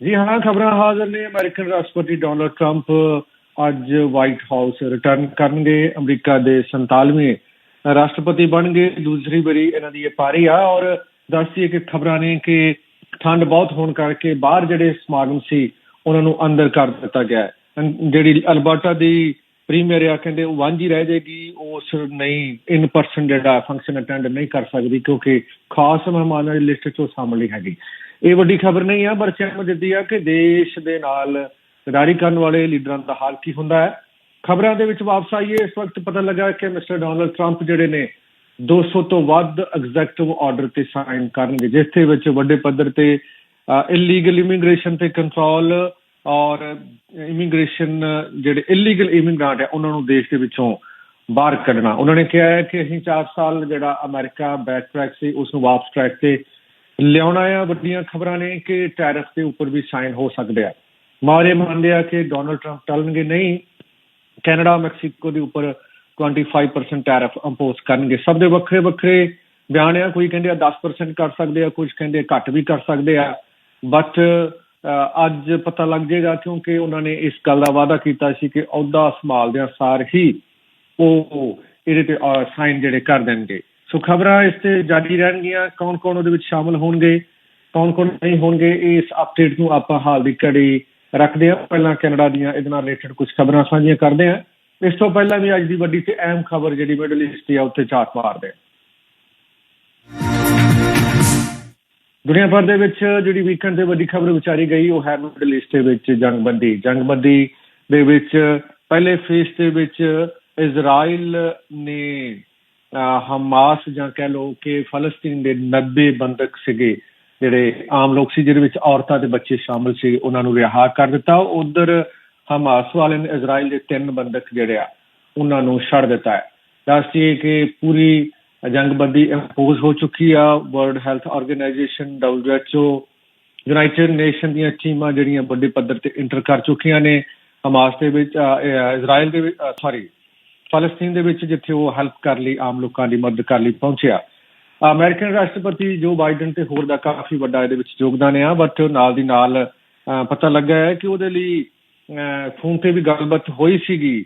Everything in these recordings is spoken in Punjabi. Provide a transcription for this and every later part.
ਜੀ ਹਾਂ, ਖਬਰਾਂ ਹਾਜ਼ਰ ਨੇ। ਅਮਰੀਕਨ ਰਾਸ਼ਟਰਪਤੀ ਡੋਨਲਡ ਟਰੰਪ ਅੱਜ ਵਾਈਟ ਹਾਊਸ ਰਿਟਰਨ ਕਰਨਗੇ। ਅਮਰੀਕਾ ਦੇ 47ਵੇਂ ਰਾਸ਼ਟਰਪਤੀ ਬਣਨਗੇ। ਦੂਸਰੀ ਵਾਰੀ ਇਹਨਾਂ ਦੀ ਇਹ ਪਾਰੀ ਆ ਔਰ ਦੱਸਦੀਏ ਕਿ ਖਬਰਾਂ ਨੇ ਕਿ ਠੰਡ ਬਹੁਤ ਹੋਣ ਕਰਕੇ ਬਾਹਰ ਜਿਹੜੇ ਸਮਾਗਮ ਸੀ, ਉਹਨਾਂ ਨੂੰ ਅੰਦਰ ਕਰ ਦਿੱਤਾ ਗਿਆ ਜਿਹੜੀ ਅਲਬਰਟਾ ਦੀ ਪ੍ਰੀਮੀਅਰ ਆ, ਕਹਿੰਦੇ ਉਹ ਵਾਂਝੀ ਰਹਿ ਜਾਏਗੀ। ਉਸ ਨਹੀਂ ਇਨ ਪਰਸਨ ਜਿਹੜਾ ਫੰਕਸ਼ਨ ਅਟੈਂਡ ਨਹੀਂ ਕਰ ਸਕਦੀ ਕਿਉਂਕਿ ਖਾਸ ਮਹਿਮਾਨਾਂ ਦੀ ਲਿਸਟ 'ਚ ਉਹ ਸ਼ਾਮਲ ਨਹੀਂ ਹੈਗੀ। ਇਹ ਵੱਡੀ ਖਬਰ ਨਹੀਂ ਆ, ਪਰ ਚੈਨਲ ਦਿੱਤੀ ਆ ਕਿ ਦੇਸ਼ ਦੇ ਨਾਲ ਗਦਾਰੀ ਕਰਨ ਵਾਲੇ ਲੀਡਰਾਂ ਦਾ ਹਾਲ ਕੀ ਹੁੰਦਾ ਹੈ? ਖਬਰਾਂ ਦੇ ਵਿੱਚ ਵਾਪਸ ਆਈਏ। ਇਸ ਵਕਤ ਪਤਾ ਲੱਗਾ ਕਿ ਮਿਸਟਰ ਡੋਨਲਡ ਟਰੰਪ ਜਿਹੜੇ ਨੇ 200 ਤੋਂ ਵੱਧ ਐਗਜ਼ੈਕਟਿਵ ਆਰਡਰ ਤੇ ਸਾਈਨ ਕਰਨਗੇ, ਜਿਸ ਦੇ ਵਿੱਚ ਵੱਡੇ ਪੱਧਰ ਤੇ ਇਲੀਗਲ ਇਮੀਗ੍ਰੇਸ਼ਨ ਤੇ ਕੰਟਰੋਲ ਔਰ ਇਮੀਗ੍ਰੇਸ਼ਨ ਜਿਹੜੇ ਇਲੀਗਲ ਇਮੀਗ੍ਰੈਂਟ ਹੈ ਉਹਨਾਂ ਨੂੰ ਦੇਸ਼ ਦੇ ਵਿੱਚੋਂ ਬਾਹਰ ਕੱਢਣਾ। ਉਹਨਾਂ ਨੇ ਕਿਹਾ ਹੈ ਕਿ ਅਸੀਂ 4 ਸਾਲ ਜਿਹੜਾ ਅਮਰੀਕਾ ਬੈਕ ਟਰੈਕ ਸੀ, ਉਸ ਨੂੰ ਵਾਪਸ ਟਰੈਕ ਤੇ ਲਿਆਉਣਾ ਆ, ਵੱਡੀਆਂ ਖਬਰਾਂ ਨੇ ਕਿ ਟੈਰਿਫ ਦੇ ਉੱਪਰ ਵੀ ਸਾਈਨ ਹੋ ਸਕਦੇ ਆ। ਮਾਰੇ ਮੰਨਦੇ ਆ ਕਿ ਡੋਨਲਡ ਟਰੰਪ ਟਲਣਗੇ ਨਹੀਂ, ਕੈਨੇਡਾ, ਮੈਕਸੀਕੋ ਦੇ ਉੱਪਰ 25% ਟੈਰਿਫ ਇੰਪੋਜ਼ ਕਰਨਗੇ। ਸਭ ਦੇ ਵੱਖਰੇ ਵੱਖਰੇ ਬਿਆਨ ਆ, ਕੋਈ ਕਹਿੰਦੇ ਆ 10% ਕਰ ਸਕਦੇ ਆ ਕੁਝ ਕਹਿੰਦੇ ਘੱਟ ਵੀ ਕਰ ਸਕਦੇ ਆ। ਬਟ ਅੱਜ ਪਤਾ ਲੱਗ ਜਾਏਗਾ ਕਿਉਂਕਿ ਉਹਨਾਂ ਨੇ ਇਸ ਗੱਲ ਦਾ ਵਾਅਦਾ ਕੀਤਾ ਸੀ ਕਿ ਅਹੁਦਾ ਸੰਭਾਲਦਿਆਂ ਸਾਰ ਹੀ ਉਹ ਇਹਦੇ ਤੇ ਸਾਈਨ ਜਿਹੜੇ ਕਰ ਦੇਣਗੇ। ਸੋ ਖਬਰਾਂ ਇਸ ਤੇ ਜਾਰੀ ਰਹਿਣਗੀਆਂ। ਕੌਣ ਕੌਣ ਉਹਦੇ ਵਿੱਚ ਸ਼ਾਮਲ ਹੋਣਗੇ, ਕੌਣ ਕੌਣ ਨਹੀਂ ਹੋਣਗੇ, ਇਸ ਅਪਡੇਟ ਨੂੰ ਆਪਾਂ ਹਾਲ ਦੀ ਘੜੀ ਰੱਖਦੇ ਹਾਂ। ਪਹਿਲਾਂ ਕੈਨੇਡਾ ਦੀਆਂ ਇਹਦੇ ਨਾਲ ਰਿਲੇਟਡ ਕੁਝ ਖਬਰਾਂ ਸਾਂਝੀਆਂ ਕਰਦੇ ਹਾਂ। ਇਸ ਤੋਂ ਪਹਿਲਾਂ ਵੀ ਅੱਜ ਦੀ ਵੱਡੀ ਤੇ ਅਹਿਮ ਖਬਰ ਜਿਹੜੀ ਮਿਡਲ ਈਸਟ ਦੀ ਆ, ਉੱਤੇ ਝਾਤ ਮਾਰਦੇ ਹਾਂ। ਦੁਨੀਆ ਭਰ ਦੇ ਵਿੱਚ ਜਿਹੜੀ ਵੀਕਐਂਡ ਦੇ ਵੱਡੀ ਖਬਰ ਵਿਚਾਰੀ ਗਈ, ਉਹ ਹੈ ਮਿਡਲ ਈਸਟ ਦੇ ਵਿੱਚ ਜੰਗਬੰਦੀ। ਜੰਗਬੰਦੀ ਦੇ ਵਿੱਚ ਪਹਿਲੇ ਫੇਸ ਦੇ ਵਿੱਚ ਇਜ਼ਰਾਈਲ ਨੇ ਹਮਾਸ ਜਾਂ ਕਹਿ ਲਓ ਕਿ ਫਲਸਤੀਨ ਦੇ 90 ਬੰਦਕ ਸੀਗੇ, ਜਿਹੜੇ ਆਮ ਲੋਕ ਸੀ, ਜਿਹਦੇ ਵਿੱਚ ਔਰਤਾਂ ਤੇ ਬੱਚੇ ਸ਼ਾਮਲ ਸੀ, ਉਹਨਾਂ ਨੂੰ ਰਿਹਾ ਕਰ ਦਿੱਤਾ। ਉਧਰ ਹਮਾਸ ਵਾਲੇ ਨੇ ਇਜ਼ਰਾਈਲ ਦੇ ਤਿੰਨ ਬੰਦਕ ਜਿਹੜੇ ਆ, ਉਹਨਾਂ ਨੂੰ ਛੱਡ ਦਿੱਤਾ ਹੈ। ਦੱਸਦੀਏ ਕਿ ਪੂਰੀ ਜੰਗਬੰਦੀ ਇੰਪੋਜ਼ ਹੋ ਚੁੱਕੀ ਆ। World health organization WHO United Nation ਦੀਆਂ ਟੀਮਾਂ ਜਿਹੜੀਆਂ ਵੱਡੇ ਪੱਧਰ ਤੇ ਇੰਟਰ ਕਰ ਚੁੱਕੀਆਂ ਨੇ। ਹਮਾਸ ਦੇ ਵਿੱਚ ਇਜ਼ਰਾਈਲ ਦੇ ਸੌਰੀ ਫਲਸਤੀਨ ਦੇ ਵਿੱਚ ਜਿੱਥੇ ਉਹ ਹੈਲਪ ਕਰ ਲਈ, ਆਮ ਲੋਕਾਂ ਦੀ ਮਦਦ ਕਰ ਲਈ ਪਹੁੰਚਿਆ। ਅਮਰੀਕਨ ਰਾਸ਼ਟਰਪਤੀ ਜੋ ਬਾਈਡਨ ਤੇ ਹੋਰ ਦਾ ਕਾਫੀ ਵੱਡਾ ਇਹਦੇ ਵਿੱਚ ਯੋਗਦਾਨ ਆ ਬਟ ਨਾਲ ਦੀ ਨਾਲ ਪਤਾ ਲੱਗਾ ਹੈ ਕਿ ਉਹਦੇ ਲਈ ਫੋਨ ਤੇ ਵੀ ਗੱਲਬਾਤ ਹੋਈ ਸੀਗੀ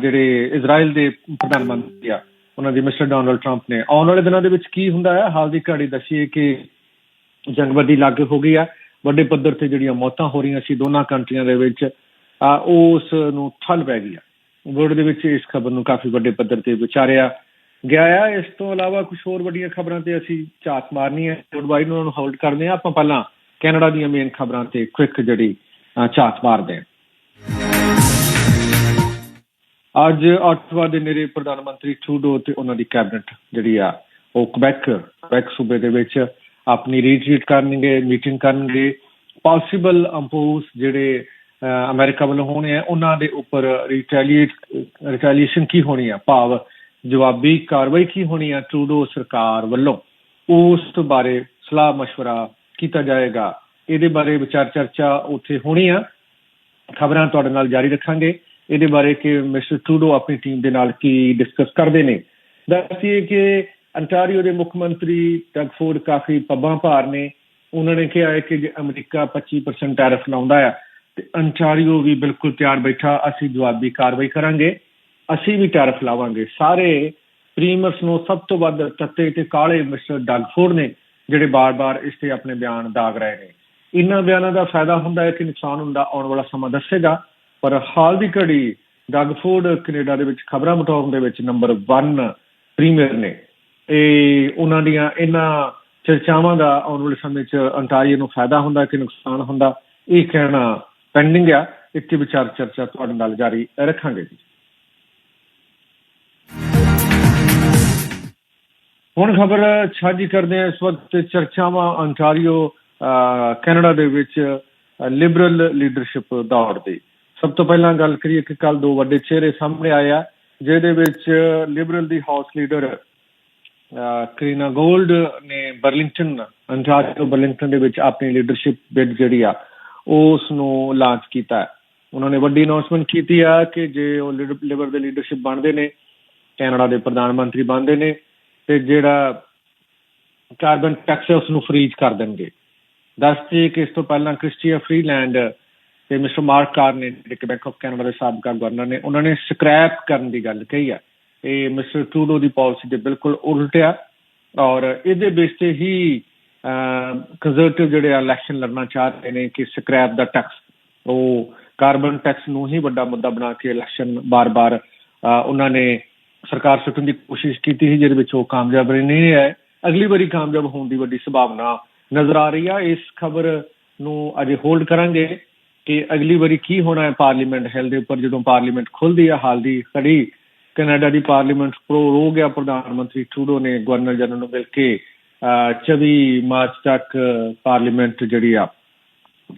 ਜਿਹੜੇ ਇਜ਼ਰਾਈਲ ਦੇ ਪ੍ਰਧਾਨ ਮੰਤਰੀ ਆ, ਉਹਨਾਂ ਦੀ ਮਿਸਟਰ ਡੋਨਲਡ ਟਰੰਪ ਨੇ। ਆਉਣ ਵਾਲੇ ਦਿਨਾਂ ਦੇ ਵਿੱਚ ਕੀ ਹੁੰਦਾ ਹੈ? ਹਾਲ ਦੀ ਘੜੀ ਦੱਸੀਏ ਕਿ ਜੰਗਬੰਦੀ ਲਾਗੂ ਹੋ ਗਈ ਆ। ਵੱਡੇ ਪੱਧਰ ਤੇ ਜਿਹੜੀਆਂ ਮੌਤਾਂ ਹੋ ਰਹੀਆਂ ਸੀ ਦੋਨਾਂ ਕੰਟਰੀਆਂ ਦੇ ਵਿੱਚ ਉਸ ਨੂੰ ਠੱਲ ਪੈ ਗਈ ਆ। ਵਰਲਡ ਦੇ ਵਿੱਚ ਇਸ ਖਬਰ ਨੂੰ ਕਾਫੀ ਵੱਡੇ ਪੱਧਰ ਤੇ ਵਿਚਾਰਿਆ ਗਿਆ ਆ। ਇਸ ਤੋਂ ਇਲਾਵਾ ਕੁਝ ਹੋਰ ਵੱਡੀਆਂ ਖਬਰਾਂ ਤੇ ਅਸੀਂ ਝਾਤ ਮਾਰਨੀ ਹੈ। ਗੁੱਡਬਾਈ ਨੂੰ ਉਹਨੂੰ ਹੋਲਡ ਕਰਦੇ ਆ ਆਪਾਂ ਪਹਿਲਾਂ ਕੈਨੇਡਾ ਦੀਆਂ ਮੇਨ ਖਬਰਾਂ ਤੇ ਕੁਇਕ ਜਿਹੜੀ ਝਾਤ ਮਾਰਦੇ ਆ ਅੱਜ ਆਟਵਾ ਦੇ ਨੇੜੇ ਪ੍ਰਧਾਨ ਮੰਤਰੀ ਟਰੂਡੋ ਤੇ ਉਹਨਾਂ ਦੀ ਕੈਬਨਿਟ ਜਿਹੜੀ ਆ, ਉਹ ਕਬੈਕ ਕੁਬੈਕ ਸੂਬੇ ਦੇ ਵਿੱਚ ਆਪਣੀ ਰੀਟਰੀਟ ਕਰਨਗੇ ਮੀਟਿੰਗ ਕਰਨਗੇ। ਪੋਸੀਬਲ ਇੰਪੋਜ਼ ਜਿਹੜੇ ਅਮਰੀਕਾ ਵੱਲੋਂ ਹੋਣੇ ਆ ਉਹਨਾਂ ਦੇ ਉੱਪਰ ਰਿਟੈਲੀਏਟ ਰਿਟੈਲੀਏਸ਼ਨ ਕੀ ਹੋਣੀ ਆ ਭਾਵ ਜਵਾਬੀ ਕਾਰਵਾਈ ਕੀ ਹੋਣੀ ਆ ਟਰੂਡੋ ਸਰਕਾਰ ਵੱਲੋਂ ਉਸ ਬਾਰੇ ਸਲਾਹ مشورہ ਕੀਤਾ ਜਾਏਗਾ ਇਹਦੇ ਬਾਰੇ ਵਿਚਾਰ ਚਰਚਾ ਉੱਥੇ ਹੋਣੀ ਆ ਖਬਰਾਂ ਤੁਹਾਡੇ ਨਾਲ ਜਾਰੀ ਰੱਖਾਂਗੇ ਇਹਦੇ ਬਾਰੇ ਕਿ ਮਿਸਟਰ ਟਰੂਡੋ ਆਪਣੀ ਟੀਮ ਦੇ ਨਾਲ ਕੀ ਡਿਸਕਸ ਕਰਦੇ ਨੇ ਦੱਸੀਏ ਕਿ ਅੰਟਾਰੀਓ ਦੇ ਮੁੱਖ ਮੰਤਰੀ ਟਗਫੋਰਡ ਕਾਫੀ ਪੱਬਾਂ ਭਾਰ ਨੇ ਉਹਨਾਂ ਨੇ ਕਿਹਾ ਹੈ ਕਿ ਜੇ ਅਮਰੀਕਾ 25% ਟੈਰਿਫ ਲਾਉਂਦਾ ਆ ਤੇ ਅੰਟਾਰੀਓ ਵੀ ਬਿਲਕੁਲ ਤਿਆਰ ਬੈਠਾ, ਅਸੀਂ ਜਵਾਬੀ ਕਾਰਵਾਈ ਕਰਾਂਗੇ, ਅਸੀਂ ਵੀ ਟੈਰਿਫ ਲਾਵਾਂਗੇ। ਸਾਰੇ ਪ੍ਰੀਮਰਸ ਨੂੰ ਸਭ ਤੋਂ ਵੱਧ ਤੱਤੇ ਤੇ ਕਾਲੇ ਮਿਸਟਰ ਡਗਫੋਰਡ ਨੇ, ਜਿਹੜੇ ਬਾਰ-ਬਾਰ ਇਸ ਤੇ ਆਪਣੇ ਬਿਆਨ ਦਾਗ ਰਹੇ ਨੇ। ਇਹਨਾਂ ਬਿਆਨਾਂ ਦਾ ਫਾਇਦਾ ਹੁੰਦਾ ਹੈ ਕਿ ਨੁਕਸਾਨ ਹੁੰਦਾ ਆਉਣ ਵਾਲਾ ਸਮਾਂ ਦੱਸੇਗਾ, ਪਰ ਹਾਲ ਦੀ ਘੜੀ ਡਗਫੋਰਡ ਕੈਨੇਡਾ ਦੇ ਵਿੱਚ ਖਬਰਾਂ ਬਟਾਉਣ ਦੇ ਵਿੱਚ ਨੰਬਰ 1 ਪ੍ਰੀਮੀਅਰ ਨੇ। ਇਹ ਉਹਨਾਂ ਦੀਆਂ ਇਹਨਾਂ ਚਰਚਾਵਾਂ ਦਾ ਆਉਣ ਵਾਲੇ ਸਮੇਂ 'ਚ ਅੰਟਾਰੀਓ ਨੂੰ ਫਾਇਦਾ ਹੁੰਦਾ ਕਿ ਨੁਕਸਾਨ ਹੁੰਦਾ, ਇਹ ਕਹਿਣਾ ਪੈਂਡਿੰਗ ਆ, ਇੱਥੇ ਵਿਚਾਰ ਚਰਚਾ ਤੁਹਾਡੇ ਨਾਲ ਜਾਰੀ ਰੱਖਾਂਗੇ ਜੀ। ਹੁਣ ਖਬਰ ਸਾਂਝੀ ਕਰਦੇ ਹਾਂ ਇਸ ਵਕਤ ਚਰਚਾਵਾਂ ਅੰਟਾਰੀਓ ਕੈਨੇਡਾ ਦੇ ਵਿੱਚ ਲਿਬਰਲ ਲੀਡਰਸ਼ਿਪ ਦੌੜ ਦੀ। ਸਭ ਤੋਂ ਪਹਿਲਾਂ ਗੱਲ ਕਰੀਏ ਕਿ ਕੱਲ ਦੋ ਵੱਡੇ ਚਿਹਰੇ ਸਾਹਮਣੇ ਆਏ ਆ, ਜਿਹਦੇ ਵਿੱਚ ਲਿਬਰਲ ਦੀ ਹਾਊਸ ਲੀਡਰ ਕਰੀਨਾ ਗੋਲਡ ਨੇ ਬਰਲਿੰਗਟਨ, ਅੰਟਾਰੀਓ ਬਰਲਿੰਗਟਨ ਦੇ ਵਿੱਚ ਆਪਣੀ ਲੀਡਰਸ਼ਿਪ ਬਿਡ ਜਿਹੜੀ ਆ ਉਸ ਨੂੰ ਲਾਂਚ ਕੀਤਾ ਉਹਨਾਂ ਨੇ ਵੱਡੀ ਅਨਾਉਂਸਮੈਂਟ ਕੀਤੀ ਆ ਕਿ ਜੇ ਉਹ ਲਿਬਰ ਦੇ ਲੀਡਰਸ਼ਿਪ ਬਣਦੇ ਨੇ, ਕੈਨੇਡਾ ਦੇ ਪ੍ਰਧਾਨ ਮੰਤਰੀ ਬਣਦੇ ਨੇ, ਤੇ ਜਿਹੜਾ ਕਾਰਬਨ ਟੈਕਸ ਉਸ ਨੂੰ ਫ੍ਰੀਜ਼ ਕਰ ਦੇਣਗੇ। ਦੱਸਦੇ ਕਿ ਇਸ ਤੋਂ ਪਹਿਲਾਂ ਕ੍ਰਿਸਟੀਆ ਫਰੀਲੈਂਡ ਤੇ ਮਿਸਟਰ ਮਾਰਕ ਕਾਰ ਨੇ ਜਿਹੜੇ ਬੈਂਕ ਆਫ ਕੈਨੇਡਾ ਦੇ ਸਾਬਕਾ ਗਵਰਨਰ ਨੇ, ਉਹਨਾਂ ਨੇ ਸਕ੍ਰੈਪ ਕਰਨ ਦੀ ਗੱਲ ਕਹੀ ਆ। ਇਹ ਮਿਸਟਰ ਟਰੂਡੋ ਦੀ ਪਾਲਿਸੀ ਦੇ ਬਿਲਕੁਲ ਉਲਟ ਆ ਔਰ ਇਹਦੇ ਬੇਸ ਤੇ ਹੀ ਕੰਜ਼ਰਵੇਟਿਵ ਜਿਹੜੇ ਇਲੈਕਸ਼ਨ ਲੜਨਾ ਚਾਹ ਰਹੇ ਨੇ ਕਿ ਸਕ੍ਰੈਪ ਦਾ ਟੈਕਸ ਉਹ ਕਾਰਬਨ ਟੈਕਸ ਨੂੰ ਹੀ ਵੱਡਾ ਮੁੱਦਾ ਬਣਾ ਕੇ ਇਲੈਕਸ਼ਨ ਬਾਰ-ਬਾਰ ਉਹਨਾਂ ਨੇ ਸਰਕਾਰ ਸੁੱਟਣ ਦੀ ਕੋਸ਼ਿਸ਼ ਕੀਤੀ ਸੀ, ਜਿਹਦੇ ਵਿੱਚ ਉਹ ਕਾਮਯਾਬ ਨਹੀਂ ਹੈ ਅਗਲੀ ਵਾਰੀ ਕਾਮਯਾਬ ਹੋਣ ਦੀ ਵੱਡੀ ਸੰਭਾਵਨਾ ਨਜ਼ਰ ਆ ਰਹੀ ਆ। ਇਸ ਖਬਰ ਨੂੰ ਅਜੇ ਹੋਲਡ ਕਰਾਂਗੇ ਕਿ ਅਗਲੀ ਵਾਰੀ ਕੀ ਹੋਣਾ ਹੈ ਪਾਰਲੀਮੈਂਟ ਹੈਲ ਦੇ ਉੱਪਰ, ਜਦੋਂ ਪਾਰਲੀਮੈਂਟ ਖੁੱਲਦੀ ਆ, ਹਾਲ ਦੀ ਖੜੀ ਕੈਨੇਡਾ ਦੀ ਪਾਰਲੀਮੈਂਟ ਪ੍ਰੋ ਰੋ ਗਿਆ, ਪ੍ਰਧਾਨ ਮੰਤਰੀ ਟਰੂਡੋ ਨੇ ਗਵਰਨਰ ਜਨਰਲ ਨੂੰ ਮਿਲ ਕੇ 24 ਮਾਰਚ ਤੱਕ ਪਾਰਲੀਮੈਂਟ ਜਿਹੜੀ ਆ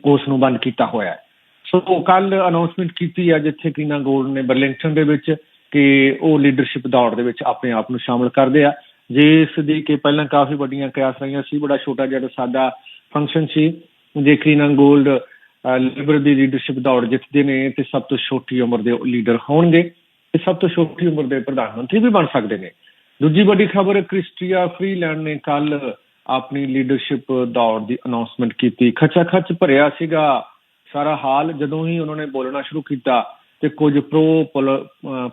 ਉਸ ਨੂੰ ਬੰਦ ਕੀਤਾ ਹੋਇਆ ਹੈ। ਸੋ ਕੱਲ ਅਨਾਉਂਸਮੈਂਟ ਕੀਤੀ ਆ, ਜਿੱਥੇ ਕੀਨਾ ਗੋਲਡ ਨੇ ਬਰਲਿੰਗਟਨ ਦੇ ਵਿੱਚ ਕਿ ਉਹ ਲੀਡਰਸ਼ਿਪ ਦੌੜ ਦੇ ਵਿੱਚ ਆਪਣੇ ਆਪ ਨੂੰ ਸ਼ਾਮਲ ਕਰਦੇ ਆ। ਜਿਸ ਦੀ ਕਿ ਪਹਿਲਾਂ ਕਾਫੀ ਵੱਡੀਆਂ ਕਿਆਸ ਰਹੀਆਂ ਸੀ, ਬੜਾ ਛੋਟਾ ਜਿਹਾ ਸਾਦਾ ਫੰਕਸ਼ਨ ਸੀ। ਜੇ ਕੀਨਾ ਗੋਲਡ ਲਿਬਰ ਦੀ ਲੀਡਰਸ਼ਿਪ ਦੌੜ ਜਿੱਤਦੇ ਨੇ, ਤੇ ਸਭ ਤੋਂ ਛੋਟੀ ਉਮਰ ਦੇ ਲੀਡਰ ਹੋਣਗੇ। ਤੇ ਸਭ ਤੋਂ ਛੋਟੀ ਉਮਰ ਦੇ ਪ੍ਰਧਾਨ ਮੰਤਰੀ ਵੀ ਬਣ ਸਕਦੇ ਨੇ। ਦੂਜੀ ਵੱਡੀ ਖਬਰ, ਕ੍ਰਿਸਟੀਆ ਫਰੀਲੈਂਡ ਨੇ ਕੱਲ ਆਪਣੀ ਲੀਡਰਸ਼ਿਪ ਦੌੜ ਦੀ ਅਨਾਉਂਸਮੈਂਟ ਕੀਤੀ। ਖੱਚਾ ਖੱਚ ਭਰਿਆ ਸੀਗਾ। ਸਾਰਾ ਹਾਲ ਜਦੋਂ ਹੀ ਉਹਨਾਂ ਨੇ ਬੋਲਣਾ ਸ਼ੁਰੂ ਕੀਤਾ ਤੇ ਕੁਝ ਪ੍ਰੋ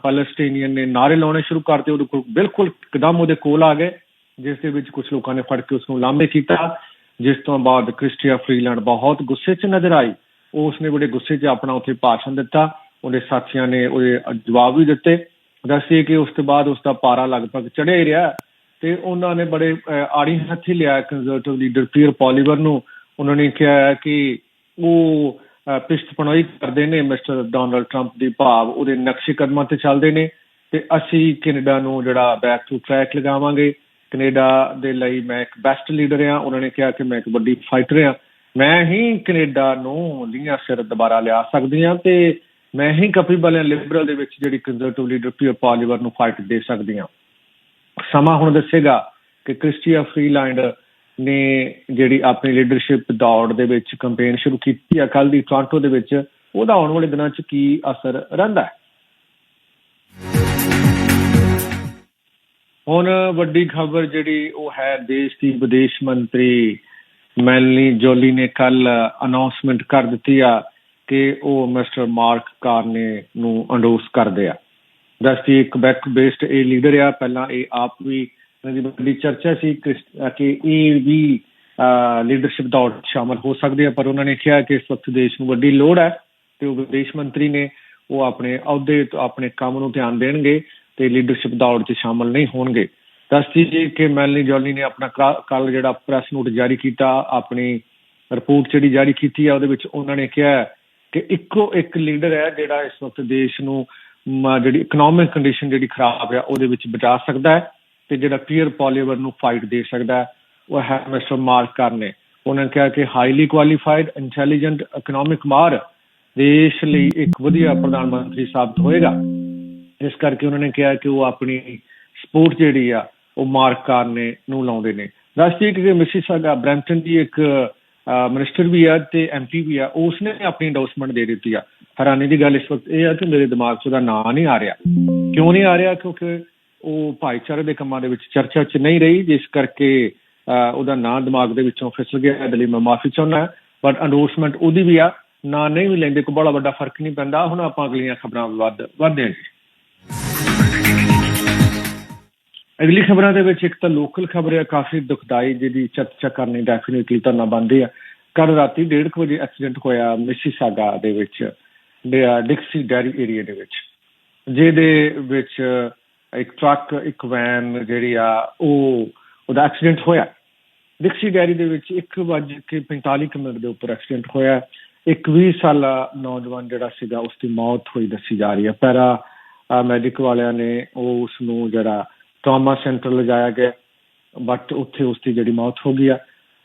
ਪੈਲਸਟੀਨੀਅਨ ਨੇ ਨਾਰੇ ਲਾਉਣੇ ਸ਼ੁਰੂ ਕਰਤੇ ਉਹਦੇ ਕੋਲ ਬਿਲਕੁਲ ਇੱਕਦਮ ਉਹਦੇ ਕੋਲ ਆ ਗਏ, ਜਿਸ ਦੇ ਵਿੱਚ ਕੁਝ ਲੋਕਾਂ ਨੇ ਫੜ ਕੇ ਉਸ ਨੂੰ ਲਾਂਬੇ ਕੀਤਾ। ਜਿਸ ਤੋਂ ਬਾਅਦ ਕ੍ਰਿਸਟੀਆ ਫਰੀਲੈਂਡ ਬਹੁਤ ਗੁੱਸੇ 'ਚ ਨਜ਼ਰ ਆਈ। ਉਸ ਨੇ ਬੜੇ ਗੁੱਸੇ 'ਚ ਆਪਣਾ ਉੱਥੇ ਭਾਸ਼ਣ ਦਿੱਤਾ। ਉਹਦੇ ਸਾਥੀਆਂ ਨੇ ਉਹਦੇ ਜਵਾਬ ਵੀ ਦਿੱਤੇ। ਦੱਸਿਆ ਕਿ ਉਸ ਤੋਂ ਬਾਅਦ ਉਸ ਦਾ ਪਾਰਾ ਲਗਭਗ ਚੜਿਆ ਹੀ ਰਿਹਾ ਤੇ ਉਹਨਾਂ ਨੇ ਬੜੇ ਆੜੀ ਹੱਥੀ ਲਿਆ ਕੰਜ਼ਰਵੇਟਿਵ ਲੀਡਰ ਪੀਅਰ ਪੋਲੀਵਰ ਨੂੰ। ਉਹਨਾਂ ਨੇ ਕਿਹਾ ਕਿ ਉਹ ਪਿਸ਼ਤ ਕਰਦੇ ਨੇ, ਮਿਸਟਰ ਡੋਨਲਡ ਟਰੰਪ ਦੀ ਭਾਵ ਉਹਦੇ ਨਕਸ਼ੇ ਕਦਮਾਂ ਤੇ ਚੱਲਦੇ ਨੇ ਤੇ ਅਸੀਂ ਕੈਨੇਡਾ ਨੂੰ ਜਿਹੜਾ ਬੈਕ ਟੂ ਟਰੈਕ ਲਗਾਵਾਂਗੇ। ਕੈਨੇਡਾ ਦੇ ਲਈ ਮੈਂ ਇੱਕ ਬੈਸਟ ਲੀਡਰ ਆ ਉਹਨਾਂ ਨੇ ਕਿਹਾ ਕਿ ਮੈਂ ਇੱਕ ਵੱਡੀ ਫਾਈਟਰ ਆ ਮੈਂ ਹੀ ਕੈਨੇਡਾ ਨੂੰ ਲੀਆਂ ਸਿਰ ਦੁਬਾਰਾ ਲਿਆ ਸਕਦੀ ਆ ਤੇ ਮੈਂ ਹੀ ਕਪੀਬਲ ਲਿਬਰਲ ਦੇ ਵਿੱਚ ਜਿਹੜੀ ਕੰਜ਼ਰਵੇਟਿਵ ਲੀਡਰ ਪੀਅਰ ਪੋਲੀਵਰ ਨੂੰ ਫਾਈਟ ਦੇ ਸਕਦੀ ਆ ਸਮਾਂ ਹੁਣ ਦੱਸੇਗਾ ਕਿ ਕ੍ਰਿਸਟੀਆ ਫਰੀਲੈਂਡ ਨੇ ਜਿਹੜੀ ਆਪਣੀ ਲੀਡਰਸ਼ਿਪ ਦੌੜ ਦੇ ਵਿੱਚ ਕੈਂਪੇਨ ਸ਼ੁਰੂ ਕੀਤੀ ਆ। ਦੀ ਟੋਰਾਂਟੋ ਦੇ ਵਿੱਚ ਉਹਦਾ ਆਉਣ ਵਾਲੇ ਦਿਨਾਂ 'ਚ ਕੀ ਅਸਰ ਰਹਿੰਦਾ ਹੈ? ਹੁਣ ਵੱਡੀ ਖਬਰ ਜਿਹੜੀ ਉਹ ਹੈ ਦੇਸ਼ ਦੀ ਵਿਦੇਸ਼ ਮੰਤਰੀ ਮੈਲਨੀ ਜੋਲੀ ਨੇ ਕੱਲ ਅਨਾਉਂਸਮੈਂਟ ਕਰ ਦਿੱਤੀ ਆ ਕਿ ਉਹ ਮਿਸਟਰ ਮਾਰਕ ਕਾਰਨੇ ਨੂੰ ਅੰਡੋਸ ਕਰਦੇ ਆ। ਦਸਤੀ ਇੱਕ ਬੈਕ ਬੇਸਡ ਇਹ ਲੀਡਰ ਆ। ਪਹਿਲਾਂ ਇਹ ਆਪ ਵੀ ਇਹਨਾਂ ਦੀ ਵੱਡੀ ਚਰਚਾ ਸੀ ਕਿ ਇਹ ਵੀ ਲੀਡਰਸ਼ਿਪ ਦੌੜ ਸ਼ਾਮਲ ਹੋ ਸਕਦੇ ਆ, ਪਰ ਉਹਨਾਂ ਨੇ ਕਿਹਾ ਕਿ ਇਸ ਵਕਤ ਦੇਸ਼ ਨੂੰ ਵੱਡੀ ਲੋੜ ਹੈ ਤੇ ਉਹ ਵਿਦੇਸ਼ ਮੰਤਰੀ ਨੇ, ਉਹ ਆਪਣੇ ਅਹੁਦੇ ਤੋਂ, ਆਪਣੇ ਕੰਮ ਨੂੰ ਧਿਆਨ ਦੇਣਗੇ ਤੇ ਲੀਡਰਸ਼ਿਪ ਦੌੜ 'ਚ ਸ਼ਾਮਲ ਨਹੀਂ ਹੋਣਗੇ। ਦੱਸਦੀ ਜੀ, ਕਿ ਮੈਲਨੀ ਜੋਲੀ ਨੇ ਆਪਣਾ ਕੱਲ ਜਿਹੜਾ ਪ੍ਰੈਸ ਨੋਟ ਜਾਰੀ ਕੀਤਾ, ਆਪਣੀ ਰਿਪੋਰਟ ਜਿਹੜੀ ਜਾਰੀ ਕੀਤੀ ਆ, ਉਹਦੇ ਵਿੱਚ ਉਹਨਾਂ ਨੇ ਕਿਹਾ ਕਿ ਇੱਕੋ ਇੱਕ ਲੀਡਰ ਹੈ ਜਿਹੜਾ ਇਸ ਵਕਤ ਦੇਸ਼ ਨੂੰ ਜਿਹੜੀ ਇਕਨੋਮਿਕ ਕੰਡੀਸ਼ਨ ਜਿਹੜੀ ਖਰਾਬ ਆ ਉਹਦੇ ਵਿੱਚ ਬਚਾ ਸਕਦਾ ਹੈ ਤੇ ਜਿਹੜਾ ਪੀਅਰ ਪੋਲੀਵਰ ਨੂੰ ਫਾਈਟ ਦੇ ਸਕਦਾ ਉਹ ਹੈ ਮਿਸਟਰ ਮਾਰਕ ਕਰਨੇ। ਉਹਨਾਂ ਨੇ ਕਿਹਾ ਕਿ ਹਾਈਲੀ ਕੁਆਲੀਫਾਈਡ ਇੰਟੈਲੀਜੈਂਟ ਇਕਨੋਮਿਕ ਮਾਰ ਦੇਸ਼ ਲਈ ਇੱਕ ਵਧੀਆ ਪ੍ਰਧਾਨ ਮੰਤਰੀ ਸਾਬਤ ਹੋਏਗਾ। ਇਸ ਕਰਕੇ ਉਹਨਾਂ ਨੇ ਕਿਹਾ ਕਿ ਉਹ ਆਪਣੀ ਸਪੋਰਟ ਜਿਹੜੀ ਆ, ਉਹ ਮਾਰਕ ਕਰਨੇ ਨੂੰ ਲਾਉਂਦੇ ਨੇ। ਰਾਸ਼ਟਰੀ ਕਿ ਮਿਸੀਸਾਗਾ ਬ੍ਰੈਂਟਨ ਦੀ ਇੱਕ ਮਿਨਿਸਟਰ ਵੀ ਆ ਤੇ ਐਮਪੀ ਵੀ ਆ ਉਸ ਨੇ ਆਪਣੀ ਐਂਡੋਸਮੈਂਟ ਦੇ ਦਿੱਤੀ ਆ। ਹੈਰਾਨੀ ਦੀ ਗੱਲ ਇਸ ਵਕਤ ਇਹ ਆ ਕਿ ਮੇਰੇ ਦਿਮਾਗ 'ਚ ਉਹਦਾ ਨਾਂ ਨਹੀਂ ਆ ਰਿਹਾ। ਕਿਉਂ ਨਹੀਂ ਆ ਰਿਹਾ? ਕਿਉਂਕਿ ਉਹ ਭਾਈਚਾਰੇ ਦੇ ਕੰਮਾਂ ਦੇ ਵਿੱਚ ਚਰਚਾ 'ਚ ਨਹੀਂ ਰਹੀ, ਜਿਸ ਕਰਕੇ ਉਹਦਾ ਨਾਂ ਦਿਮਾਗ ਦੇ ਵਿੱਚੋਂ ਫਿਸਲ ਗਿਆ। ਇਹਦੇ ਲਈ ਮੈਂ ਮਾਫੀ ਚਾਹੁੰਦਾ ਬਟ ਐਂਡੋਸਮੈਂਟ ਉਹਦੀ ਵੀ ਆ। ਨਾਂ ਨਹੀਂ ਵੀ ਲੈਂਦੇ, ਕੋਈ ਬੜਾ ਵੱਡਾ ਫ਼ਰਕ ਨਹੀਂ ਪੈਂਦਾ। ਹੁਣ ਆਪਾਂ ਅਗਲੀਆਂ ਖਬਰਾਂ ਵੱਧ ਵਧਦੇ ਹਾਂ ਅਗਲੀ ਖਬਰਾਂ ਦੇ ਵਿੱਚ ਇੱਕ ਤਾਂ ਲੋਕਲ ਖਬਰ ਹੈ, ਕਾਫੀ ਦੁਖਦਾਈ ਜਿਹਦੀ ਚਰਚਾ ਕਰਨੀ ਡੈਫੀਨਿਟਲੀ ਤਾਂ ਨਾ ਬੰਦੀ ਆ। ਕੱਲ ਰਾਤੀ 1:30 ਵਜੇ ਐਕਸੀਡੈਂਟ ਹੋਇਆ ਮਿਸੀਸਾਗਾ ਦੇ ਵਿੱਚ ਡਿਕਸੀ ਡੈਰੀ ਏਰੀਆ ਦੇ ਵਿੱਚ। ਜਿਹਦੇ ਵਿੱਚ ਇੱਕ ਟਰੱਕ ਇੱਕ ਵੈਨ ਜਿਹੜੀ ਆ, ਉਹ, ਉਹਦਾ ਐਕਸੀਡੈਂਟ ਹੋਇਆ। ਡਿਕਸੀ ਡੈਰੀ ਦੇ ਵਿੱਚ 1:45 ਮਿੰਟ ਦੇ ਉੱਪਰ ਐਕਸੀਡੈਂਟ ਹੋਇਆ। ਇੱਕ 20 ਸਾਲਾ ਨੌਜਵਾਨ ਜਿਹੜਾ ਸੀਗਾ ਉਸ ਦੀ ਮੌਤ ਹੋਈ ਦੱਸੀ ਜਾ ਰਹੀ ਹੈ ਪੈਰਾ ਮੈਡੀਕ ਵਾਲਿਆਂ ਨੇ ਉਹ ਉਸ ਨੂੰ ਜਿਹੜਾ ਟਰਾਮਾ ਸੈਂਟਰ ਲਗਾਇਆ ਗਿਆ ਬਟ ਉੱਥੇ ਉਸ ਦੀ ਜਿਹੜੀ ਮੌਤ ਹੋ ਗਈ ਆ।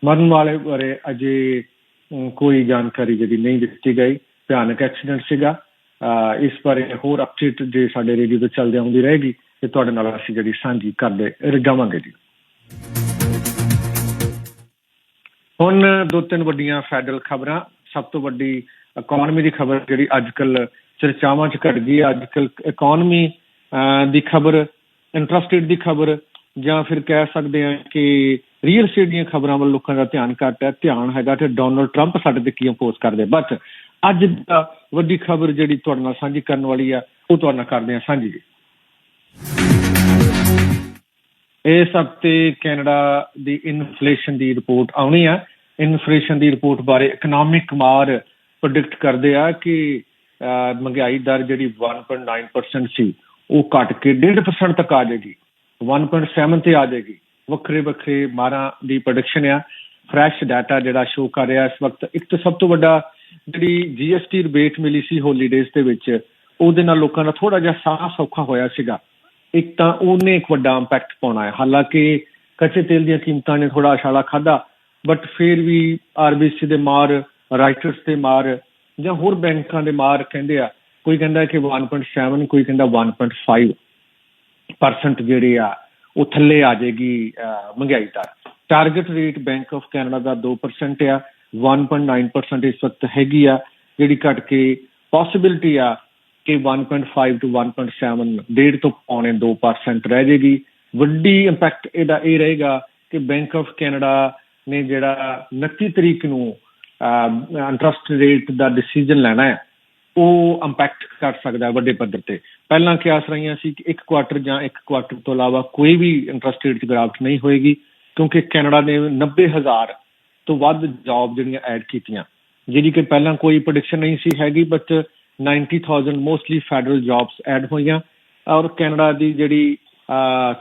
ਮਰਨ ਵਾਲੇ ਬਾਰੇ ਅਜੇ ਕੋਈ ਜਾਣਕਾਰੀ ਜਿਹੜੀ ਨਹੀਂ ਦਿੱਤੀ ਗਈ। ਭਿਆਨਕ ਐਕਸੀਡੈਂਟ ਸੀਗਾ। ਇਸ ਬਾਰੇ ਹੋਰ ਅਪਡੇਟ ਜੇ ਸਾਡੇ ਰੇਡੀਓ ਤੇ ਚੱਲਦੇ ਆਉਂਦੀ ਰਹੇਗੀ, ਤੇ ਤੁਹਾਡੇ ਨਾਲ ਅਸੀਂ ਜਿਹੜੀ ਸਾਂਝੀ ਕਰਦੇ ਰਜਾਵਾਂਗੇ ਜੀ। ਹੁਣ ਦੋ ਤਿੰਨ ਵੱਡੀਆਂ ਫੈਡਰਲ ਖਬਰਾਂ। ਸਭ ਤੋਂ ਵੱਡੀ ਇਕਨੋਮੀ ਦੀ ਖਬਰ ਜਿਹੜੀ ਅੱਜਕੱਲ ਚਰਚਾਵਾਂ 'ਚ ਘਟ ਗਈ ਹੈ। ਅੱਜਕੱਲ ਇਕਨੋਮੀ ਦੀ ਖਬਰ ਇੰਟਰਸਟ ਦੀ ਖਬਰ ਜਾਂ ਫਿਰ ਕਹਿ ਸਕਦੇ ਹਾਂ ਕਿ ਰੀਅਲ ਸਟੇਟ ਦੀਆਂ ਖਬਰਾਂ ਵੱਲ ਲੋਕਾਂ ਦਾ ਧਿਆਨ ਘੱਟ ਹੈ ਧਿਆਨ ਹੈਗਾ ਤੇ ਡੋਨਲਡ ਟਰੰਪ ਸਾਡੇ ਤੇ ਕੀ ਇੰਪੋਜ਼ ਕਰਦੇ। ਬਟ ਅੱਜ ਦਾ ਵੱਡੀ ਖਬਰ ਜਿਹੜੀ ਤੁਹਾਡੇ ਨਾਲ ਸਾਂਝੀ ਕਰਨ ਵਾਲੀ ਆ ਉਹ ਤੁਹਾਡੇ ਨਾਲ ਕਰਦੇ ਆ ਸਾਂਝੀ ਜੀ। ਇਸ ਹਫ਼ਤੇ ਕੈਨੇਡਾ ਦੀ ਇਨਫਲੇਸ਼ਨ ਦੀ ਰਿਪੋਰਟ ਆਉਣੀ ਆ। ਇਨਫਲੇਸ਼ਨ ਦੀ ਰਿਪੋਰਟ ਬਾਰੇ ਇਕਨੋਮਿਕ ਮਾਰ ਪ੍ਰੈਡਿਕਟ ਕਰਦੇ ਆ ਕਿ ਅਹ, ਮਹਿੰਗਾਈ ਦਰ ਜਿਹੜੀ 1.9% ਸੀ ਉਹ ਘਟ ਕੇ 1.5% ਤੱਕ ਆ ਜਾਏਗੀ। 1.7 ਤੇ ਆ ਜਾਏਗੀ। ਵੱਖਰੇ ਵੱਖਰੇ ਮਾਰਾਂ ਦੀ ਪ੍ਰੋਡਕਸ਼ਨ ਆ। ਫਰੈਸ਼ ਡਾਟਾ ਜਿਹੜਾ ਸ਼ੋ ਕਰ ਰਿਹਾ ਇਸ ਵਕਤ, ਇੱਕ ਤੋਂ ਸਭ ਤੋਂ ਵੱਡਾ ਜਿਹੜੀ ਜੀਐਸਟੀ ਰਿਬੇਟ ਮਿਲੀ ਸੀ ਹੋਲੀਡੇਜ਼ ਦੇ ਵਿੱਚ, ਉਹਦੇ ਨਾਲ ਲੋਕਾਂ ਦਾ ਥੋੜਾ ਜਿਹਾ ਸਾਹ ਸੌਖਾ ਹੋਇਆ ਸੀਗਾ। ਇੱਕ ਤਾਂ ਉਹਨੇ ਇੱਕ ਵੱਡਾ ਇੰਪੈਕਟ ਪਾਉਣਾ ਹੈ। ਹਾਲਾਂਕਿ ਕੱਚੇ ਤੇਲ ਦੀਆਂ ਕੀਮਤਾਂ ਨੇ ਥੋੜਾ ਅਛਾਲਾ ਖਾਦਾ ਬਟ ਫਿਰ ਵੀ ਆਰਬੀਸੀ ਦੇ ਮਾਰ ਰਾਈਟਰਸ ਦੇ ਮਾਰ ਜਾਂ ਹੋਰ ਬੈਂਕਾਂ ਦੇ ਮਾਰ ਕਹਿੰਦੇ ਆ ਕੋਈ ਕਹਿੰਦਾ ਕਿ 1.7 ਕੋਈ ਕਹਿੰਦਾ 1.5 ਪਰਸੈਂਟ ਜਿਹੜੇ ਆ, ਉਹ ਥੱਲੇ ਆ ਜਾਏਗੀ ਮਹਿੰਗਾਈ ਦਾ target rate bank of Canada ਦਾ 2% ਆ 1.9% ਇਸ ਵਕਤ ਹੈਗੀ ਆ, ਜਿਹੜੀ ਘਟ ਕੇ ਪੋਸਿਬਿਲਿਟੀ ਆ ਕਿ 1.5 ਤੋਂ 1.7 ਡੇਢ ਤੋਂ ਪੌਣੇ 2% ਰਹਿ ਜਾਏਗੀ। ਵੱਡੀ ਇੰਪੈਕਟ ਇਹਦਾ ਇਹ ਰਹੇਗਾ ਕਿ ਬੈਂਕ ਆਫ ਕੈਨੇਡਾ ਨੇ ਜਿਹੜਾ 29 ਤਰੀਕ ਨੂੰ ਇੰਟਰਸਟ ਰੇਟ ਦਾ ਡਿਸੀਜਨ ਲੈਣਾ ਹੈ ਉਹ ਇੰਪੈਕਟ ਕਰ ਸਕਦਾ ਵੱਡੇ ਪੱਧਰ ਤੇ। ਪਹਿਲਾਂ ਕਿਆਸ ਰਹੀਆਂ ਸੀ ਕਿ ਇੱਕ ਕੁਆਟਰ ਜਾਂ ਇੱਕ ਕੁਆਟਰ ਤੋਂ ਇਲਾਵਾ ਕੋਈ ਵੀ ਇੰਟਰਸਟ ਰੇਟ 'ਚ ਗਿਰਾਵਟ ਨਹੀਂ ਹੋਏਗੀ, ਕਿਉਂਕਿ ਕੈਨੇਡਾ ਨੇ 90000 ਤੋਂ ਵੱਧ ਜੌਬ ਜਿਹੜੀਆਂ ਐਡ ਕੀਤੀਆਂ। ਜਿਹੜੀ ਕਿ ਪਹਿਲਾਂ ਕੋਈ ਪ੍ਰੈਡਿਕਸ਼ਨ ਨਹੀਂ ਸੀ ਹੈਗੀ but 90000 mostly federal jobs add ਹੋਈਆਂ। ਔਰ ਕੈਨੇਡਾ ਦੀ ਜਿਹੜੀ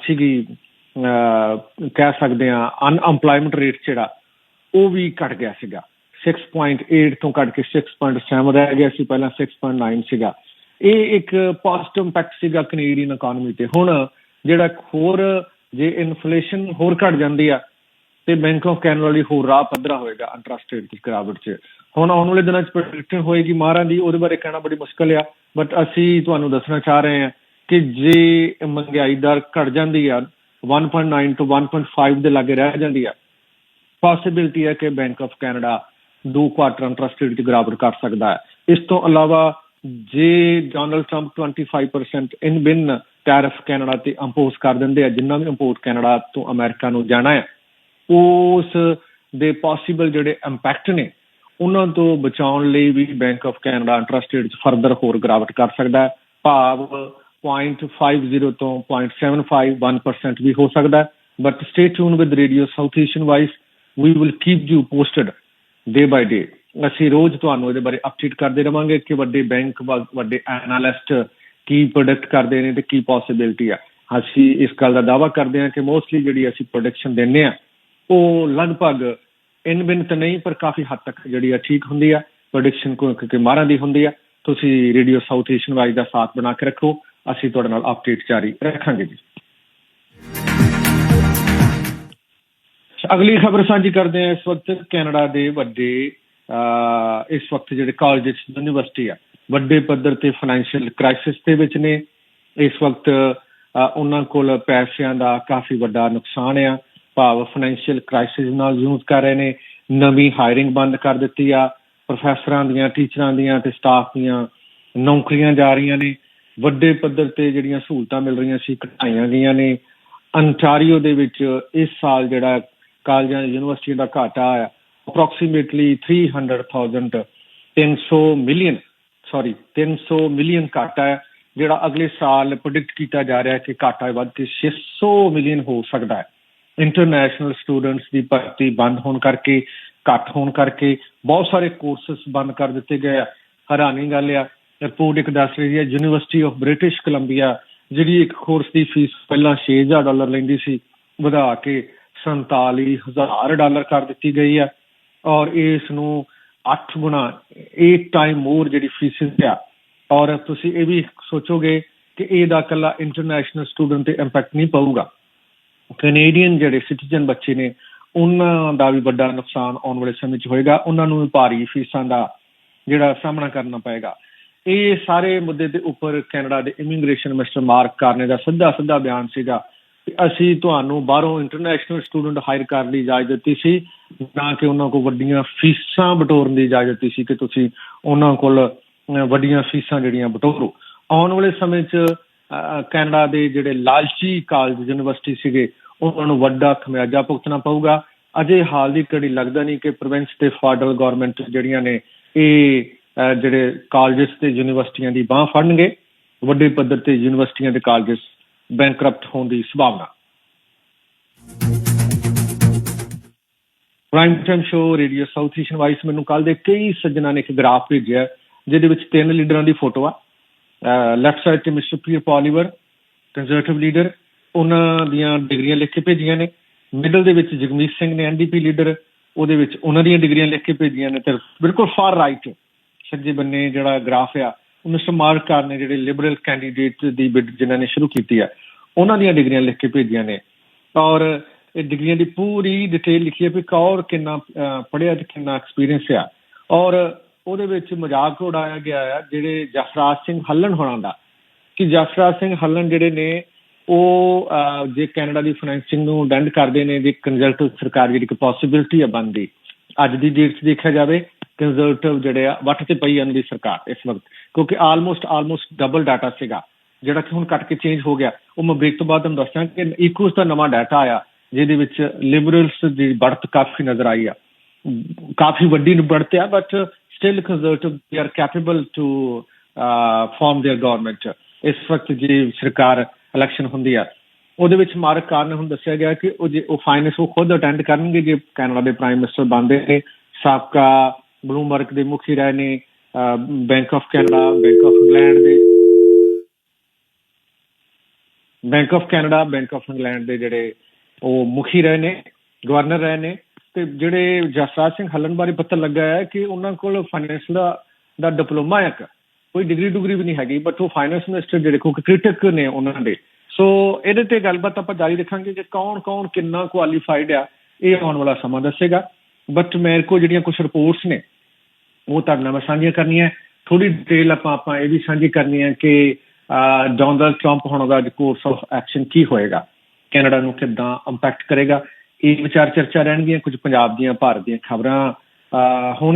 ਸੀਗੀ ਕਹਿ ਸਕਦੇ ਆ ਅਨਐਮਪਲੋਇਮੈਂਟ ਰੇਟ ਜਿਹੜਾ, ਉਹ ਵੀ ਘਟ ਗਿਆ ਸੀਗਾ। 6.8 ਤੋਂ ਘਟ ਕੇ 6.7 ਰਹਿ ਗਿਆ ਸੀ, ਪਹਿਲਾਂ 6.9 ਸੀਗਾ। ਇਹ ਇੱਕ ਪੋਜ਼ਿਟਿਵ ਇੰਪੈਕਟ ਸੀਗਾ ਕੈਨੇਡੀਅਨ ਇਕਨੋਮੀ ਤੇ। ਹੁਣ ਜਿਹੜਾ ਹੋਰ, ਜੇ ਇਨਫਲੇਸ਼ਨ ਹੋਰ ਘਟ ਜਾਂਦੀ ਆ, ਤੇ ਬੈਂਕ ਆਫ ਕੈਨੇਡਾ ਲਈ ਹੋਰ ਰਾਹ ਪੱਧਰਾ ਹੋਏਗਾ ਇੰਟਰਸਟ ਰੇਟ ਦੀ ਗਿਰਾਵਟ 'ਚ। ਹੁਣ ਆਉਣ ਵਾਲੇ ਦਿਨਾਂ 'ਚ ਪ੍ਰੈਡਿਕਸ਼ਨ ਹੋਏਗੀ ਮਾਰਾਂ ਦੀ, ਉਹਦੇ ਬਾਰੇ ਕਹਿਣਾ ਬੜੀ ਮੁਸ਼ਕਲ ਆ। ਬਟ ਅਸੀਂ ਤੁਹਾਨੂੰ ਦੱਸਣਾ ਚਾਹ ਰਹੇ ਹਾਂ ਕਿ ਜੇ ਮਹਿੰਗਾਈ ਦਰ ਘਟ ਜਾਂਦੀ ਆ 1.9 ਤੋਂ 1.5 ਦੇ ਲਾਗੇ ਰਹਿ ਜਾਂਦੀ ਆ ਪੋਸਿਬਿਲਿਟੀ ਹੈ ਕਿ ਬੈਂਕ ਆਫ ਕੈਨੇਡਾ ਦੋ ਕੁਆਟਰ ਇੰਟਰਸਟ ਰੇਟ ਦੀ ਗਿਰਾਵਟ ਕਰ ਸਕਦਾ ਹੈ। ਇਸ ਤੋਂ ਇਲਾਵਾ ਜੇ ਡੋਨਲਡ ਟਰੰਪ 25% ਇਨ ਬਿਨ ਟੈਰਿਫ ਕੈਨੇਡਾ ਤੇ ਇੰਪੋਜ਼ ਕਰ ਦਿੰਦੇ ਆ, ਜਿੰਨਾ ਵੀ ਇੰਪੋਰਟ ਕੈਨੇਡਾ ਤੋਂ ਅਮਰੀਕਾ ਨੂੰ ਜਾਣਾ ਹੈ, ਉਸ ਦੇ ਪੋਸੀਬਲ ਜਿਹੜੇ ਇੰਪੈਕਟ ਨੇ, ਉਹਨਾਂ ਤੋਂ ਬਚਾਉਣ ਲਈ ਵੀ bank of Canada interest rate 'ਚ ਫਰਦਰ ਹੋਰ ਗਿਰਾਵਟ ਕਰ ਸਕਦਾ ਹੈ। ਭਾਵ 0.50 ਤੋਂ 0.75 1% ਵੀ ਹੋ ਸਕਦਾ but stay tune with radio South Asian voice we will keep you posted day by day ਅਸੀਂ ਰੋਜ਼ ਤੁਹਾਨੂੰ ਇਹਦੇ ਬਾਰੇ ਅਪਡੇਟ ਕਰਦੇ ਰਵਾਂਗੇ ਕਿ ਵੱਡੇ ਬੈਂਕ ਵੱਡੇ ਐਨਾਲਿਸਟ ਕੀ ਪ੍ਰੋਡਕਟ ਕਰਦੇ ਨੇ ਤੇ ਕੀ ਪੋਸਿਬਿਲਿਟੀ ਆ। ਅਸੀਂ ਇਸ ਗੱਲ ਦਾ ਦਾਅਵਾ ਕਰਦੇ ਹਾਂ ਕਿ ਮੋਸਟਲੀ ਜਿਹੜੀ ਅਸੀਂ ਪ੍ਰੋਡਕਸ਼ਨ ਦਿੰਨੇ ਆ ਉਹ ਲਗਭਗ ਇਨ ਬਿਨ ਤਾਂ ਨਹੀਂ, ਪਰ ਕਾਫੀ ਹੱਦ ਤੱਕ ਜਿਹੜੀ ਆ ਠੀਕ ਹੁੰਦੀ ਆ। ਪ੍ਰੋਡਕਸ਼ਨ ਕੋ ਮਾਰਾਂ ਦੀ ਹੁੰਦੀ ਆ। ਤੁਸੀਂ ਰੇਡੀਓ ਸਾਊਥ ਏਸ਼ੀਅਨ ਵਾਈਜ਼ ਦਾ ਸਾਥ ਬਣਾ ਕੇ ਰੱਖੋ। ਅਸੀਂ ਤੁਹਾਡੇ ਨਾਲ ਅਪਡੇਟ ਜਾਰੀ ਰੱਖਾਂਗੇ ਜੀ। ਅਗਲੀ ਖਬਰ ਸਾਂਝੀ ਕਰਦੇ ਹਾਂ ਇਸ ਵਕਤ ਕੈਨੇਡਾ ਦੇ ਵੱਡੇ ਇਸ ਵਕਤ ਜਿਹੜੇ ਕਾਲਜ ਯੂਨੀਵਰਸਿਟੀ ਆ, ਵੱਡੇ ਪੱਧਰ ਤੇ ਫਾਈਨੈਂਸ਼ੀਅਲ ਕ੍ਰਾਈਸਿਸ ਦੇ ਵਿੱਚ ਨੇ। ਇਸ ਵਕਤ ਉਹਨਾਂ ਕੋਲ ਪੈਸਿਆਂ ਦਾ ਕਾਫੀ ਵੱਡਾ ਨੁਕਸਾਨ ਆ। ਭਾਵ ਫਾਈਨੈਂਸ਼ੀਅਲ ਕ੍ਰਾਈਸਿਸ ਨਾਲ ਯੂਜ਼ ਕਰ ਰਹੇ ਨੇ। ਨਵੀਂ ਹਾਇਰਿੰਗ ਬੰਦ ਕਰ ਦਿੱਤੀ ਆ। ਪ੍ਰੋਫੈਸਰਾਂ ਦੀਆਂ ਟੀਚਰਾਂ ਦੀਆਂ ਤੇ ਸਟਾਫ ਦੀਆਂ ਨੌਕਰੀਆਂ ਜਾ ਰਹੀਆਂ ਨੇ। ਵੱਡੇ ਪੱਧਰ ਤੇ ਜਿਹੜੀਆਂ ਸਹੂਲਤਾਂ ਮਿਲ ਰਹੀਆਂ ਸੀ, ਘਟਾਈਆਂ ਗਈਆਂ ਨੇ। ਅੰਟਾਰੀਓ ਦੇ ਵਿੱਚ ਇਸ ਸਾਲ ਜਿਹੜਾ ਕਾਲਜਾਂ ਯੂਨੀਵਰਸਿਟੀਆਂ ਦਾ ਘਾਟਾ ਆ ਅਪਰੋਕਸੀਮੇਟਲੀ 300000 300 ਮਿਲੀਅਨ ਸੌਰੀ 300 ਮਿਲੀਅਨ ਘਾਟਾ ਹੈ, ਜਿਹੜਾ ਅਗਲੇ ਸਾਲ ਪ੍ਰੈਡਿਕਟ ਕੀਤਾ ਜਾ ਰਿਹਾ ਹੈ ਕਿ ਘਾਟਾ ਵੱਧ ਕੇ 600 ਮਿਲੀਅਨ ਹੋ ਸਕਦਾ ਹੈ। ਇੰਟਰਨੈਸ਼ਨਲ ਸਟੂਡੈਂਟਸ ਦੀ ਭਰਤੀ ਬੰਦ ਹੋਣ ਕਰਕੇ, ਘੱਟ ਹੋਣ ਕਰਕੇ ਬਹੁਤ ਸਾਰੇ ਕੋਰਸਸ ਬੰਦ ਕਰ ਦਿੱਤੇ ਗਏ ਆ। ਹੈਰਾਨੀ ਗੱਲ ਆ, ਰਿਪੋਰਟ ਇੱਕ ਦੱਸ ਰਹੀ ਹੈ ਯੂਨੀਵਰਸਿਟੀ ਆਫ ਬ੍ਰਿਟਿਸ਼ ਕੋਲੰਬੀਆ ਜਿਹੜੀ ਇੱਕ ਕੋਰਸ ਦੀ ਫੀਸ ਪਹਿਲਾਂ 6000 ਡਾਲਰ ਲੈਂਦੀ ਸੀ, ਵਧਾ ਕੇ 47000 ਡਾਲਰ ਕਰ ਦਿੱਤੀ ਗਈ ਹੈ ਔਰ ਇਸ ਨੂੰ 8 ਗੁਣਾ 8 ਟਾਈਮ ਮੋਰ ਜਿਹੜੀ ਫੀਸ ਆ। ਔਰ ਤੁਸੀਂ ਇਹ ਵੀ ਸੋਚੋਗੇ ਕਿ ਇਹਦਾ ਕੱਲਾ ਇੰਟਰਨੈਸ਼ਨਲ ਸਟੂਡੈਂਟ ਤੇ ਇੰਪੈਕਟ ਨਹੀਂ ਪਊਗਾ। ਕੈਨੇਡੀਅਨ ਜਿਹੜੇ ਸਿਟੀਜ਼ਨ ਬੱਚੇ ਨੇ, ਉਹਨਾਂ ਦਾ ਵੀ ਵੱਡਾ ਨੁਕਸਾਨ ਆਉਣ ਵਾਲੇ ਸਮੇਂ 'ਚ ਹੋਏਗਾ। ਉਹਨਾਂ ਨੂੰ ਵੀ ਭਾਰੀ ਫੀਸਾਂ ਦਾ ਜਿਹੜਾ ਸਾਹਮਣਾ ਕਰਨਾ ਪਏਗਾ। ਇਹ ਸਾਰੇ ਮੁੱਦੇ ਦੇ ਉੱਪਰ ਕੈਨੇਡਾ ਦੇ ਇਮੀਗ੍ਰੇਸ਼ਨ ਮਿਸਟਰ ਮਾਰਕ ਕਾਰਨੇ ਦਾ ਸਿੱਧਾ ਸਿੱਧਾ ਬਿਆਨ ਸੀਗਾ। ਅਸੀਂ ਤੁਹਾਨੂੰ ਬਾਹਰੋਂ ਇੰਟਰਨੈਸ਼ਨਲ ਸਟੂਡੈਂਟ ਹਾਇਰ ਕਰਨ ਦੀ ਇਜਾਜ਼ਤ ਦਿੱਤੀ ਸੀ, ਨਾ ਕਿ ਉਹਨਾਂ ਕੋਲ ਵੱਡੀਆਂ ਫੀਸਾਂ ਬਟੋਰਨ ਦੀ ਇਜਾਜ਼ਤ ਦਿੱਤੀ ਸੀ ਕਿ ਤੁਸੀਂ ਉਹਨਾਂ ਕੋਲ ਵੱਡੀਆਂ ਫੀਸਾਂ ਜਿਹੜੀਆਂ ਬਟੋਰੋ। ਆਉਣ ਵਾਲੇ ਸਮੇਂ 'ਚ ਕੈਨੇਡਾ ਦੇ ਜਿਹੜੇ ਲਾਲਚੀ ਕਾਲਜ ਯੂਨੀਵਰਸਿਟੀ ਸੀਗੇ, ਉਹਨਾਂ ਨੂੰ ਵੱਡਾ ਖਮਿਆਜਾ ਭੁਗਤਣਾ ਪਊਗਾ। ਅਜੇ ਹਾਲ ਦੀ ਘੜੀ ਲੱਗਦਾ ਨਹੀਂ ਕਿ ਪ੍ਰੋਵਿੰਸ ਤੇ ਫੈਡਰਲ ਗਵਰਨਮੈਂਟ ਜਿਹੜੀਆਂ ਨੇ, ਇਹ ਜਿਹੜੇ ਕਾਲਜਸ ਤੇ ਯੂਨੀਵਰਸਿਟੀਆਂ ਦੀ ਬਾਹ ਫੜਨਗੇ। ਵੱਡੇ ਪੱਧਰ ਤੇ ਯੂਨੀਵਰਸਿਟੀਆਂ ਤੇ ਕਾਲਜਸ ਬੈਂਕਰਪਟ ਹੋਣ ਦੀ ਸੰਭਾਵਨਾ। Prime time show radio South Asian voice ਮੈਨੂੰ ਕੱਲ ਦੇ ਕਈ ਸੱਜਣਾ ਨੇ ਇੱਕ ਗ੍ਰਾਫ ਭੇਜਿਆ, ਜਿਹਦੇ ਵਿੱਚ ਤਿੰਨ ਲੀਡਰਾਂ ਦੀ ਫੋਟੋ ਆ। ਲੈਫਟ ਸਾਈਡ ਤੇ mister Pierre Poilievre conservative leader ਉਹਨਾਂ ਦੀਆਂ ਡਿਗਰੀਆਂ ਲਿਖ ਕੇ ਭੇਜੀਆਂ ਨੇ। ਮਿਡਲ ਦੇ ਵਿੱਚ ਜਗਮੀਤ ਸਿੰਘ ਨੇ ਐਨਡੀਪੀ ਲੀਡਰ ਉਹਦੇ ਵਿੱਚ ਉਹਨਾਂ ਦੀਆਂ ਡਿਗਰੀਆਂ ਲਿਖ ਕੇ ਭੇਜੀਆਂ ਨੇ। ਤੇ ਬਿਲਕੁਲ ਫਾਰ ਰਾਈਟ ਸੱਜੇ ਬੰਨੇ ਜਿਹੜਾ ਗ੍ਰਾਫ ਆ ਮਿਸਟਰ ਮਾਰਕਾਰ ਨੇ ਜਿਹੜੇ ਲਿਬਰਲ ਕੈਂਡੀਡੇਟ ਦੀ ਬਿਡ ਜਿਨ੍ਹਾਂ ਨੇ ਸ਼ੁਰੂ ਕੀਤੀ ਆ ਉਹਨਾਂ ਦੀਆਂ ਡਿਗਰੀਆਂ ਲਿਖ ਕੇ ਭੇਜੀਆਂ ਨੇ। ਔਰ ਇਹ ਡਿਗਰੀਆਂ ਦੀ ਪੂਰੀ ਡਿਟੇਲ ਲਿਖੀ ਹੈ ਵੀ ਕੌਰ ਕਿੰਨਾ ਅਹ, ਪੜ੍ਹਿਆ ਤੇ ਕਿੰਨਾ ਐਕਸਪੀਰੀਅੰਸ ਆ। ਔਰ ਉਹਦੇ ਵਿੱਚ ਮਜ਼ਾਕ ਉਡਾਇਆ ਗਿਆ ਆ ਜਿਹੜੇ ਜਸਰਾਜ ਸਿੰਘ ਹੱਲਣ ਹੋਣਾ ਦਾ। ਕਿ ਜਸਰਾਜ ਸਿੰਘ ਹੱਲਣ ਜਿਹੜੇ ਨੇ ਉਹ ਜੇ ਕੈਨੇਡਾ ਦੀ ਫਾਈਨੈਂਸਿੰਗ ਨੂੰ ਡੈਂਡ ਕਰਦੇ ਨੇ ਜੇ ਕੰਜ਼ਲਟਿਵ ਸਰਕਾਰ ਜਿਹੜੀ ਇੱਕ ਪੋਸਿਬਿਲਿਟੀ ਆ ਬਣਦੀ ਅੱਜ ਦੀ ਡੇਟ 'ਚ ਦੇਖਿਆ ਜਾਵੇ ਕੰਜ਼ਰਵੇਟਿਵ ਜਿਹੜੇ ਆ ਵੱਟ ਤੇ ਪਈ ਜਾਂਦੀ ਸਰਕਾਰ ਇਸ ਵਕਤ ਕਿਉਂਕਿ ਆਲਮੋਸਟ ਆਲਮੋਸਟ ਡਬਲ ਡਾਟਾ ਸੀਗਾ ਜਿਹੜਾ ਕਿ ਹੁਣ ਕੱਟ ਕੇ ਚੇਂਜ ਹੋ ਗਿਆ ਉਹ ਮੈਂ ਬ੍ਰੇਕ ਤੋਂ ਬਾਅਦ ਤੁਹਾਨੂੰ ਦੱਸਾਂ ਕਿ ਇਕੋਸ ਦਾ ਨਵਾਂ ਡਾਟਾ ਆਇਆ ਜਿਹਦੇ ਵਿੱਚ ਲਿਬਰਲਸ ਦੀ बढ़त ਕਾਫੀ ਨਜ਼ਰ ਆਈ ਆ ਕਾਫੀ ਵੱਡੀ बढ़त ਆ but still conservative they are capable to form their government ਇਸ ਵਕਤ ਜੀ ਸਰਕਾਰ ਇਲੈਕਸ਼ਨ ਹੁੰਦੀ ਆ ਉਹਦੇ ਵਿੱਚ ਮਾਰਕ ਕਾਰਨ ਹੁਣ ਦੱਸਿਆ ਗਿਆ ਕਿ ਉਹ ਜੇ ਉਹ ਫਾਈਨੈਂਸ ਉਹ ਖੁਦ ਅਟੈਂਡ ਕਰਨਗੇ ਜੇ ਕੈਨੇਡਾ ਦੇ ਪ੍ਰਾਈਮ ਮਿਨਿਸਟਰ ਬਣਦੇ ਨੇ ਸਾਬਕਾ ਬਲੂਮਬਰਗ ਦੇ ਮੁਖੀ ਰਹੇ ਨੇ bank of Canada bank of England ਦੇ। Bank of Canada bank of England ਦੇ ਜਿਹੜੇ ਉਹ ਮੁਖੀ ਰਹੇ ਨੇ, ਗਵਰਨਰ ਰਹੇ ਨੇ। ਤੇ ਜਿਹੜੇ ਜਸਰਾਜ ਸਿੰਘ ਹੱਲਣ ਬਾਰੇ ਪਤਾ ਲੱਗਾ ਹੈ ਕਿ ਉਹਨਾਂ ਕੋਲ ਫਾਈਨੈਂਸ ਦਾ ਦਾ ਡਿਪਲੋਮਾ ਹੈ ਕੋਈ ਡਿਗਰੀ ਡੁਗਰੀ ਵੀ ਨਹੀਂ ਹੈਗੀ ਬਟ ਉਹ ਫਾਈਨੈਂਸ ਮਿਨਿਸਟਰ ਜਿਹੜੇ ਕੋ ਕ੍ਰਿਟਿਕ ਨੇ ਉਹਨਾਂ ਦੇ। ਸੋ ਇਹਦੇ ਤੇ ਗੱਲਬਾਤ ਆਪਾਂ ਜਾਰੀ ਰੱਖਾਂਗੇ ਕਿ ਕੌਣ ਕੌਣ ਕਿੰਨਾ ਕੁਆਲੀਫਾਈਡ ਆ, ਇਹ ਆਉਣ ਵਾਲਾ ਸਮਾਂ ਦੱਸੇਗਾ। ਬਟ ਮੇਰੇ ਕੋਲ ਜਿਹੜੀਆਂ ਕੁਝ ਰਿਪੋਰਟਸ ਨੇ ਉਹ ਤੁਹਾਡੇ ਨਾਲ ਮੈਂ ਸਾਂਝੀਆਂ ਕਰਨੀਆਂ। ਥੋੜੀ ਡਿਟੇਲ ਆਪਾਂ ਆਪਾਂ ਇਹ ਵੀ ਸਾਂਝੀ ਕਰਨੀ ਹੈ ਕਿ ਡੋਨਲਡ ਟਰੰਪ ਹੋਣ ਦਾ ਕੋਰਸ ਆਫ ਐਕਸ਼ਨ ਕੀ ਹੋਏਗਾ? ਕੈਨੇਡਾ ਨੂੰ ਕਿੱਦਾਂ ਇੰਪੈਕਟ ਕਰੇਗਾ? ਇਹ ਵਿਚਾਰ ਚਰਚਾ ਰਹਿਣਗੀਆਂ ਕੁਝ ਪੰਜਾਬ ਦੀਆਂ, ਭਾਰਤ ਦੀਆਂ ਖਬਰਾਂ। ਹੁਣ